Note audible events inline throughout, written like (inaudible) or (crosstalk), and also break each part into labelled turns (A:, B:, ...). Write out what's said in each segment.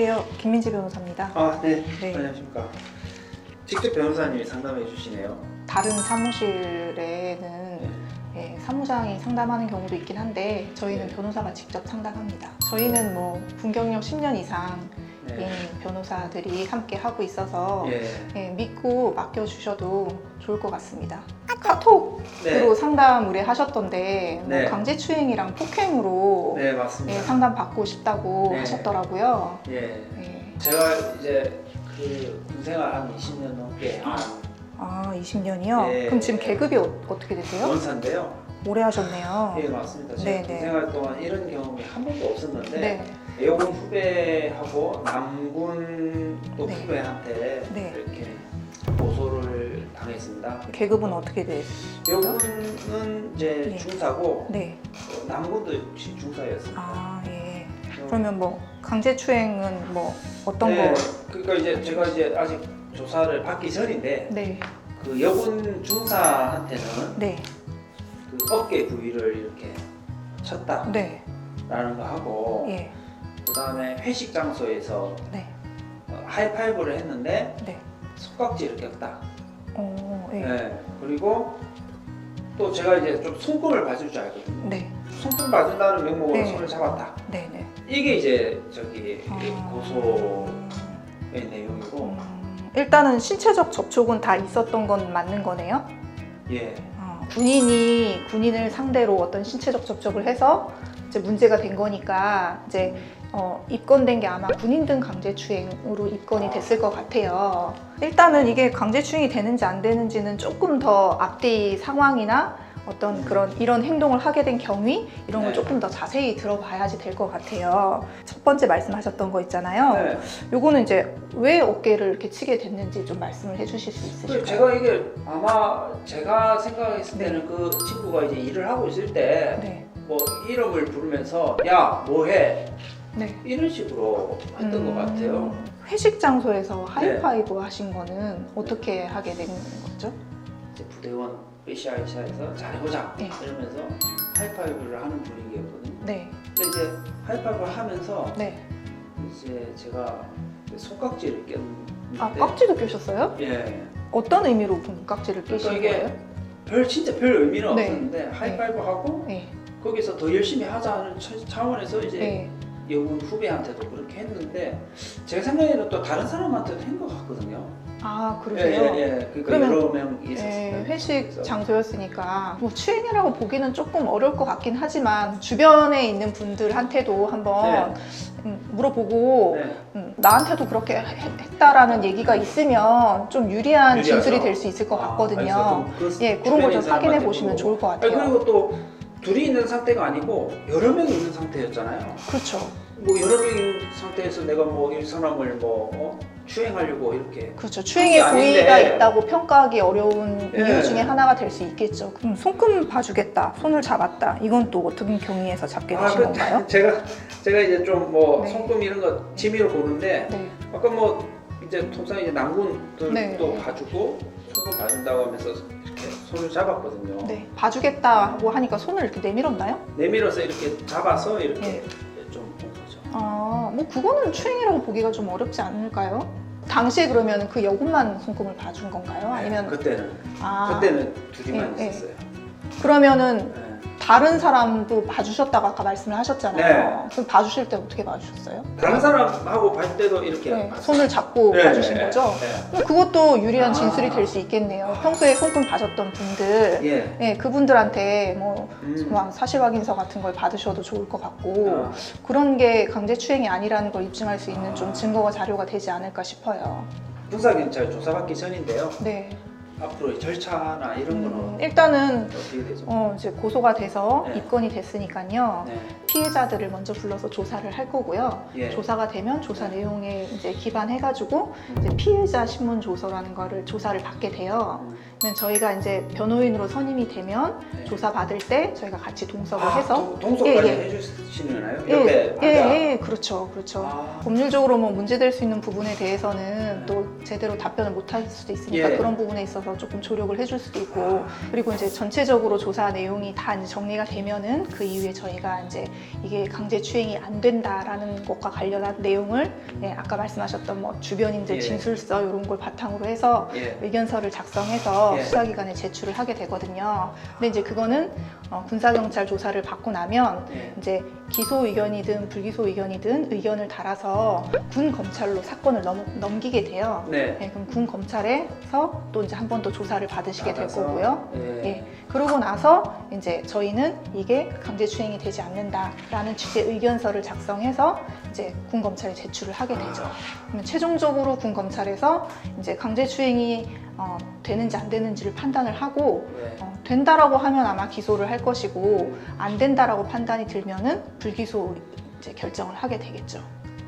A: 안녕하세요. 김민지 변호사입니다.
B: 아, 네.
A: 네.
B: 안녕하십니까. 직접 변호사님이 상담해 주시네요.
A: 다른 사무실에는
B: 네.
A: 예, 사무장이 상담하는 경우도 있긴 한데 저희는
B: 네.
A: 변호사가 직접 상담합니다. 저희는 뭐 분경력 10년 이상인
B: 네.
A: 변호사들이 함께 하고 있어서
B: 예.
A: 예, 믿고 맡겨주셔도 좋을 것 같습니다. 카톡으로
B: 네.
A: 상담 의뢰하셨던데 뭐
B: 네.
A: 강제 추행이랑 폭행으로
B: 네,
A: 예,
B: 맞습니다.
A: 상담 받고 싶다고
B: 네.
A: 하셨더라고요.
B: 예.
A: 예.
B: 제가 이제 그 군생활 한 20년 넘게 한
A: 아 20년이요?
B: 네.
A: 그럼 지금 계급이 어, 떻게 되세요?
B: 원사인데요.
A: 오래 하셨네요.
B: 예, 맞습니다. 제가
A: 네, 네.
B: 군생활 동안 이런 경험이 한 번도 없었는데
A: 네.
B: 애용 후배하고 남군 또
A: 네.
B: 후배한테
A: 네.
B: 이렇게 고소를 당했습니다.
A: 계급은 어떻게 되세요?
B: 여군은 이제
A: 네.
B: 중사고
A: 네.
B: 어, 남군도 역시 중사였습니다.
A: 아 예.
B: 그래서
A: 그러면 뭐 강제추행은 뭐 어떤
B: 네,
A: 거?
B: 그러니까 이제 제가 이제 아직 조사를 받기 전인데
A: 네.
B: 그 여군 중사한테는
A: 네.
B: 그 어깨 부위를 이렇게 쳤다라는
A: 네.
B: 거 하고
A: 예.
B: 그 다음에 회식 장소에서
A: 네.
B: 어, 하이파이브를 했는데
A: 네.
B: 손깍지를 꼈다.
A: 어, 예.
B: 네. 그리고 또 제가 이제 좀 손금을 봐줄 줄 알거든요.
A: 네.
B: 손금 봐준다는 명목으로
A: 네.
B: 손을 잡았다.
A: 네. 네.
B: 이게 이제 저기
A: 아.
B: 고소의 내용이고
A: 음, 일단은 신체적 접촉은 다 있었던 건 맞는 거네요.
B: 예.
A: 어, 군인이 군인을 상대로 어떤 신체적 접촉을 해서 이제 문제가 된 거니까 이제 어, 입건된 게 아마 군인 등 강제추행으로 입건이 됐을 것 같아요. 일단은 이게 강제추행이 되는지 안 되는지는 조금 더 앞뒤 상황이나 어떤 그런 이런 행동을 하게 된 경위 이런 걸
B: 네.
A: 조금 더 자세히 들어봐야지 될 것 같아요. 첫 번째 말씀하셨던 거 있잖아요.
B: 네.
A: 요거는 이제 왜 어깨를 이렇게 치게 됐는지 좀 말씀을 해주실
B: 수그
A: 있으실까요?
B: 제가 이게 아마 제가 생각했을
A: 네.
B: 때는 그 친구가 이제 일을 하고 있을 때
A: 네,
B: 뭐 이름을 부르면서 야 뭐해
A: 네.
B: 이런 식으로 했던
A: 음,
B: 것 같아요.
A: 회식 장소에서 하이파이브 하신 거는 어떻게 하게 된 거죠?
B: 이제 부대원 으쌰으쌰해서 잘해보자
A: 네.
B: 이러면서 하이파이브를 하는 분위기였거든요.
A: 네,
B: 근데 이제 하이파이브를 하면서
A: 네.
B: 이제 제가 손깍지를 꼈는데
A: 아 깍지도 끼셨어요?
B: 예.
A: 어떤 의미로 그 깍지를 끼신
B: 그러니까 이게
A: 거예요?
B: 별 진짜 별 의미는
A: 네.
B: 없었는데 하이파이브 하고
A: 네,
B: 거기서 더 열심히 하자는 차- 차원에서 이제
A: 네.
B: 여군 후배한테도 그렇게 했는데 제가 생각에는 또 다른 사람한테도 한 것 같거든요.
A: 아 그러세요?
B: 예, 예, 예. 그러니까
A: 그러면-
B: 여러 명
A: 네,
B: 있었어요.
A: 회식
B: 그래서
A: 장소였으니까 뭐 추행이라고 보기는 조금 어려울 것 같긴 하지만 주변에 있는 분들한테도 한번 음, 물어보고
B: 네.
A: 음, 나한테도 그렇게 해- 했다라는 얘기가 있으면 좀 유리한
B: 유리하죠.
A: 진술이 될 수 있을 것 같거든요.
B: 아, 그래서 그
A: 예, 그런 걸 좀 확인해 보시면. 좋을 것
B: 아니,
A: 같아요.
B: 그리고 또 둘이 있는 상태가 아니고 여러 명이 있는 상태였잖아요.
A: 그렇죠.
B: 뭐 여러 명인 상태에서 내가 뭐이 사람을 뭐 어? 추행하려고 이렇게
A: 그렇죠. 추행의
B: 그게 아닌데.
A: 고의가 있다고 평가하기 어려운
B: 예.
A: 이유 중에 하나가 될 수 있겠죠. 그럼 손금 봐주겠다, 손을 잡았다. 이건 또 어떤 경위에서 잡게 되신
B: 그,
A: 건가요? (laughs)
B: 제가 제가 이제 좀 뭐
A: 네.
B: 손금 이런 거 취미로 보는데
A: 네.
B: 아까 뭐 이제 통상 이제 남군들도
A: 네.
B: 봐주고 손금 봐준다고 하면서 이렇게 손을 잡았거든요.
A: 네. 봐주겠다고 하니까 손을 이렇게 내밀었나요?
B: 내밀어서 이렇게 잡아서 이렇게
A: 네.
B: 좀본 거죠.
A: 아, 뭐 그거는 추행이라고 보기가 좀 어렵지 않을까요? 당시에 그러면 그 여군만 손금을 봐준 건가요? 아니면
B: 그때는
A: 아
B: 그때는 둘이만
A: 예, 예.
B: 있었어요.
A: 그러면은
B: 네.
A: 다른 사람도 봐주셨다고 아까 말씀을 하셨잖아요.
B: 네.
A: 그럼 봐주실 때 어떻게 봐주셨어요?
B: 다른 사람하고 볼 때도 이렇게
A: 네,
B: 봤어요.
A: 손을 잡고
B: 네,
A: 봐주신
B: 네,
A: 거죠?
B: 네.
A: 그럼 그것도 유리한
B: 아.
A: 진술이 될 수 있겠네요. 평소에 손금 봐줬던 분들,
B: 예.
A: 네, 그분들한테 뭐
B: 음.
A: 막 사실 확인서 같은 걸 받으셔도 좋을 것 같고
B: 아,
A: 그런 게 강제추행이 아니라는 걸 입증할 수 있는 좀
B: 아.
A: 증거가 자료가 되지 않을까 싶어요.
B: 군사경찰 조사받기 전인데요.
A: 네,
B: 앞으로 일차나 이런 거는
A: 음, 일단은
B: 어떻게 되죠?
A: 어, 이제 고소가 돼서
B: 네.
A: 입건이 됐으니까요.
B: 네.
A: 피해자들을 먼저 불러서 조사를 할 거고요.
B: 예.
A: 조사가 되면 조사 내용에 이제 기반해가지고
B: 음.
A: 이제 피해자 신문 조서라는 거를 조사를 받게 돼요.
B: 음.
A: 저희가 이제 변호인으로 선임이 되면
B: 네.
A: 조사 받을 때 저희가 같이 동석을
B: 아,
A: 해서
B: 동- 동석까지
A: 예, 예.
B: 해주시나요?
A: 예, 예,
B: 앉아.
A: 예, 그렇죠, 그렇죠.
B: 아,
A: 법률적으로 뭐 문제될 수 있는 부분에 대해서는 또 제대로 답변을 못 할 수도 있으니까
B: 예.
A: 그런 부분에 있어서 조금 조력을 해줄 수도 있고 그리고 이제 전체적으로 조사 내용이 다 이제 정리가 되면은 그 이후에 저희가 이제 이게 강제 추행이 안 된다라는 것과 관련한 내용을 예, 아까 말씀하셨던 뭐 주변인들
B: 예.
A: 진술서 이런 걸 바탕으로 해서
B: 예.
A: 의견서를 작성해서
B: 예.
A: 수사기관에 제출을 하게 되거든요. 근데 이제 그거는 어, 군사경찰 조사를 받고 나면
B: 예.
A: 이제 기소 의견이든 불기소 의견이든 의견을 달아서 군 검찰로 사건을 넘, 넘기게 돼요.
B: 네.
A: 네, 그럼 군 검찰에서 또 이제 한 번 더 조사를 받으시게 될
B: 받아서,
A: 거고요.
B: 예.
A: 예. 그러고 나서 이제 저희는 이게 강제추행이 되지 않는다라는 취지의 의견서를 작성해서 이제 군 검찰에 제출을 하게 되죠. 그러면 최종적으로 군 검찰에서 이제 강제추행이 어, 되는지 안 되는지를 판단을 하고
B: 네.
A: 어, 된다라고 하면 아마 기소를 할 것이고 안 된다라고 판단이 들면은 불기소 이제 결정을 하게 되겠죠.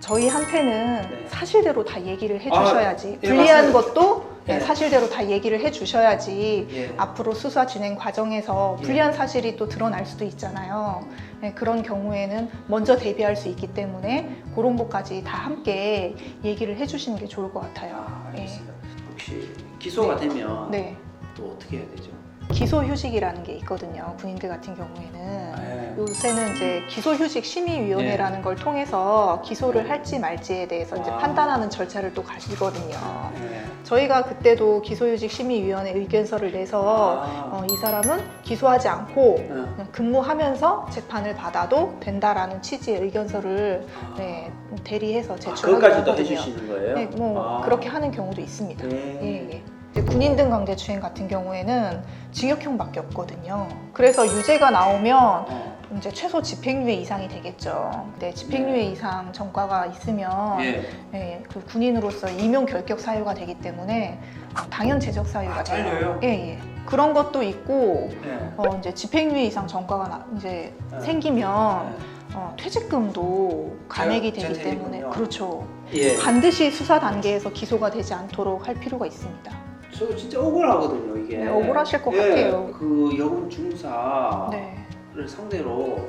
A: 저희한테는
B: 네.
A: 사실대로 다 얘기를 해주셔야지
B: 예,
A: 불리한
B: 맞습니다.
A: 것도 네,
B: 예.
A: 사실대로 다 얘기를 해주셔야지
B: 예.
A: 앞으로 수사 진행 과정에서
B: 예.
A: 불리한 사실이 또 드러날 수도 있잖아요. 네, 그런 경우에는 먼저 대비할 수 있기 때문에 그런 것까지 다 함께 얘기를 해주시는 게 좋을 것 같아요.
B: 아,
A: 예.
B: 알겠습니다. 혹시 기소가 되면
A: 네.
B: 또 어떻게 해야 되죠?
A: 기소휴직이라는 게 있거든요. 군인들 같은 경우에는.
B: 네.
A: 요새는 이제 기소휴직 심의위원회라는 걸 통해서 기소를 할지 말지에 대해서 이제
B: 아.
A: 판단하는 절차를 또 가시거든요.
B: 네.
A: 저희가 그때도 기소휴직 심의위원회 의견서를 내서
B: 아.
A: 어, 이 사람은 기소하지 않고
B: 네.
A: 그냥 근무하면서 재판을 받아도 된다라는 취지의 의견서를
B: 아.
A: 네, 대리해서
B: 아,
A: 제출하게
B: 그것까지도. 해주시는 거예요?
A: 네, 뭐
B: 아.
A: 그렇게 하는 경우도 있습니다.
B: 네.
A: 예, 예. 군인 등 강제 추행 같은 경우에는 징역형밖에 없거든요. 그래서 유죄가 나오면
B: 어.
A: 이제 최소 집행유예 이상이 되겠죠. 근데 집행유예 이상 전과가 있으면
B: 예.
A: 예, 그 군인으로서 임용 결격 사유가 되기 때문에 어, 당연 제적 사유가
B: 아,
A: 돼요.
B: 잘려요?
A: 예, 예. 그런 것도 있고
B: 네.
A: 어, 이제 집행유예 이상 전과가 나- 이제
B: 네.
A: 생기면
B: 네.
A: 어, 퇴직금도
B: 제가-
A: 되기 때문에
B: 퇴직금요?
A: 그렇죠.
B: 예.
A: 반드시 수사 단계에서 기소가 되지 않도록 할 필요가 있습니다.
B: 저 진짜 억울하거든요 이게.
A: 네, 억울하실 것
B: 예,
A: 같아요.
B: 그 여군 중사를
A: 네.
B: 상대로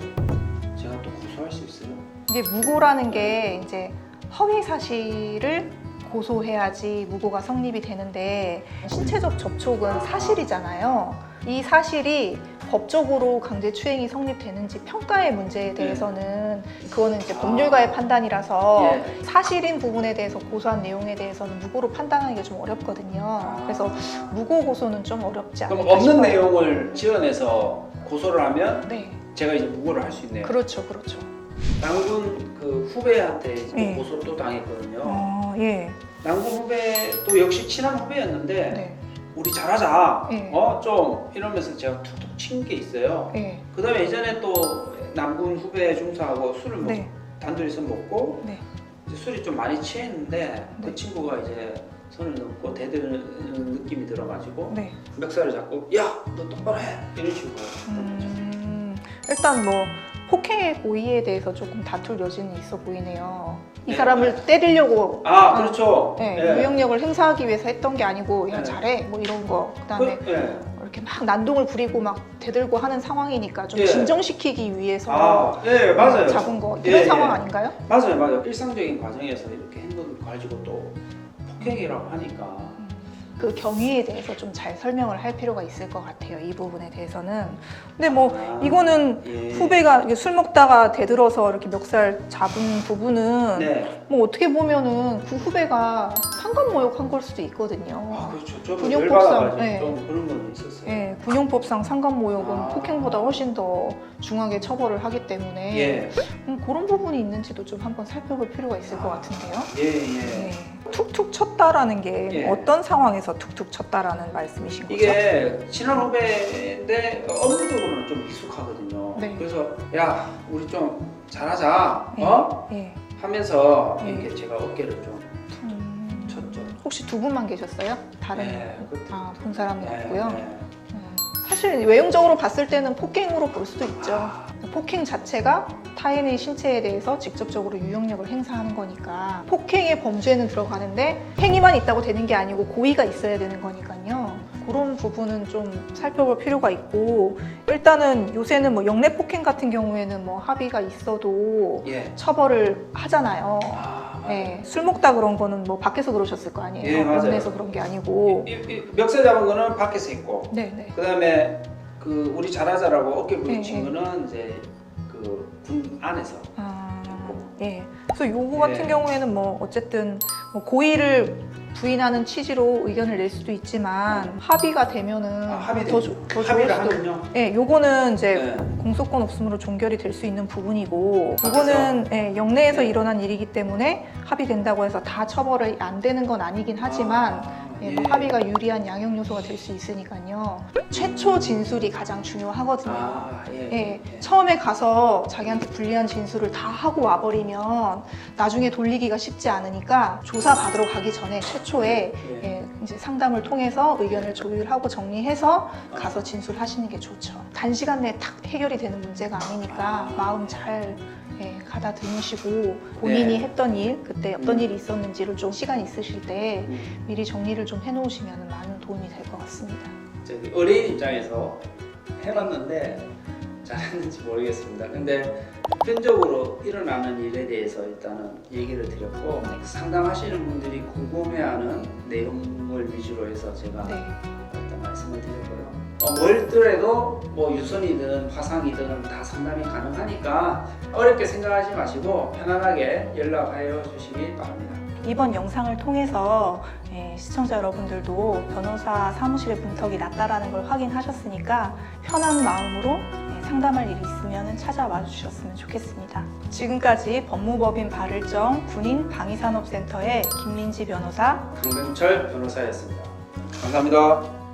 B: 제가 또 고소할 수 있어요.
A: 이게 무고라는 게 이제 허위 사실을 고소해야지 무고가 성립이 되는데 신체적 접촉은 사실이잖아요. 이 사실이 법적으로 강제 추행이 성립되는지 평가의 문제에 대해서는 그거는 이제 법률가의 판단이라서
B: 예.
A: 사실인 부분에 대해서 고소한 내용에 대해서는 무고로 판단하기가 좀 어렵거든요. 그래서 무고 고소는 좀 어렵지 않을까
B: 그럼 없는
A: 싶어요.
B: 내용을 지어내서 고소를 하면
A: 네,
B: 제가 이제 무고를 할 수 있네요.
A: 그렇죠, 그렇죠.
B: 남군 그 후배한테 이제 또
A: 네.
B: 고소를 또 당했거든요.
A: 어, 예,
B: 남군 후배 또 역시 친한 후배였는데
A: 네,
B: 우리 잘하자.
A: 네.
B: 어 좀 이러면서 제가 툭툭 친 게 있어요.
A: 예,
B: 그다음에 예전에 또 남군 후배 중사하고 술을 먹,
A: 네,
B: 단둘이서 먹고
A: 네.
B: 이제 술이 좀 많이 취했는데 그
A: 네.
B: 친구가 이제 손을 넣고 대드는 느낌이 들어가지고
A: 네.
B: 멱살을 잡고 야 너 똑바로 해 이런 식으로
A: 음, 일단 뭐 폭행의 고의에 대해서 조금 다툴 여지는 있어 보이네요. 이
B: 네.
A: 사람을 때리려고
B: 아 그렇죠
A: 네,
B: 예.
A: 유형력을 행사하기 위해서 했던 게 아니고 야
B: 네.
A: 잘해 뭐 이런 거 그다음에
B: 그, 예.
A: 이렇게 막 난동을 부리고 막 대들고 하는 상황이니까 좀
B: 예.
A: 진정시키기 위해서
B: 아, 예, 맞아요.
A: 잡은 거 이런
B: 예,
A: 상황
B: 예.
A: 아닌가요?
B: 맞아요, 맞아요. 일상적인 과정에서 이렇게 행동을 가지고 또 폭행이라고 하니까
A: 그 경위에 대해서 좀 잘 설명을 할 필요가 있을 것 같아요. 이 부분에 대해서는. 근데 뭐
B: 아,
A: 이거는
B: 예.
A: 후배가 술 먹다가 대들어서 이렇게 멱살 잡은 부분은
B: 네.
A: 뭐 어떻게 보면은 그 후배가 상관 모욕한 걸 수도 있거든요.
B: 아 그렇죠. 좀
A: 군용법상, 네.
B: 좀 그런 건 있었어요.
A: 예, 군용법상 상관 모욕은
B: 아.
A: 폭행보다 훨씬 더 중하게 처벌을 하기 때문에
B: 예,
A: 음, 그런 부분이 있는지도 좀 한번 살펴볼 필요가 있을 것 같은데요.
B: 예, 예.
A: 예. 툭툭 쳤다라는 게
B: 예.
A: 어떤 상황에서 툭툭 쳤다라는 말씀이신 거죠?
B: 이게 친한 후배인데 업무적으로는 좀 미숙하거든요.
A: 네.
B: 그래서 야 우리 좀 잘하자,
A: 예.
B: 어?
A: 예.
B: 하면서
A: 예.
B: 이렇게 제가 어깨를 좀
A: 음,
B: 쳤죠.
A: 혹시 두 분만 계셨어요? 다른
B: 네, 그때.
A: 아, 본 사람이
B: 네,
A: 없고요.
B: 네.
A: 음, 사실 외형적으로 봤을 때는 폭행으로 볼 수도 있죠.
B: 아,
A: 폭행 자체가 타인의 신체에 대해서 직접적으로 유형력을 행사하는 거니까 폭행의 범죄는 들어가는데 행위만 있다고 되는 게 아니고 고의가 있어야 되는 거니까요. 그런 부분은 좀 살펴볼 필요가 있고 일단은 요새는 뭐 영내 폭행 같은 경우에는 뭐 합의가 있어도
B: 예.
A: 처벌을 하잖아요.
B: 아
A: 예, 술 먹다 그런 거는 뭐 밖에서 그러셨을 거 아니에요.
B: 예, 맞아요.
A: 원내에서 그런 게 아니고.
B: 이, 이, 멱살 잡은 거는 밖에서 했고
A: 네, 네.
B: 그다음에 그 우리 잘하자라고 어깨
A: 네,
B: 부딪힌
A: 네.
B: 거는 이제 그 군 안에서
A: 아, 예. 그래서 요거 같은
B: 네.
A: 경우에는 뭐 어쨌든 뭐 고의를 부인하는 취지로 의견을 낼 수도 있지만 합의가 되면은
B: 아, 합의
A: 더, 좋- 더 좋을
B: 합의를
A: 수도.
B: 하면요.
A: 예, 요거는 이제
B: 네.
A: 공소권 없음으로 종결이 될 수 있는 부분이고
B: 아,
A: 이거는 예, 영내에서
B: 네.
A: 일어난 일이기 때문에 합의된다고 해서 다 처벌이 안 되는 건 아니긴 하지만
B: 아,
A: 예, 뭐 합의가 유리한 양형 요소가 될 수 있으니까요. 최초 진술이 가장 중요하거든요.
B: 아, 예.
A: 예, 처음에 가서 자기한테 불리한 진술을 다 하고 와버리면 나중에 돌리기가 쉽지 않으니까 조사 받으러 가기 전에 최초에
B: 예.
A: 예, 이제 상담을 통해서 의견을 조율하고 정리해서 가서 진술하시는 게 좋죠. 단시간 내에 탁 해결이 되는 문제가 아니니까 마음 잘 예, 가다듬으시고 본인이
B: 네.
A: 했던 일, 그때 어떤
B: 음.
A: 일이 있었는지를 좀 시간 있으실 때
B: 음.
A: 미리 정리를 좀 해놓으시면 많은 도움이 될 것 같습니다.
C: 저기 의뢰인 입장에서 해봤는데 잘했는지 모르겠습니다. 근데 보편적으로 일어나는 일에 대해서 일단은 얘기를 드렸고 상담하시는 분들이 궁금해하는 내용을 위주로 해서 제가
A: 네.
C: 일단 말씀을 드렸고요. 어, 멀더라도 뭐 유선이든 화상이든 다 상담이 가능하니까 어렵게 생각하지 마시고 편안하게 연락하여 주시기 바랍니다.
A: 이번 영상을 통해서 예, 시청자 여러분들도 변호사 사무실의 문턱이 낮다라는 걸 확인하셨으니까 편한 마음으로 예, 상담할 일이 있으면 찾아와 주셨으면 좋겠습니다. 지금까지 법무법인 발을정 군인 방위산업센터의 김민지 변호사
C: 강병철 변호사였습니다.
B: 감사합니다.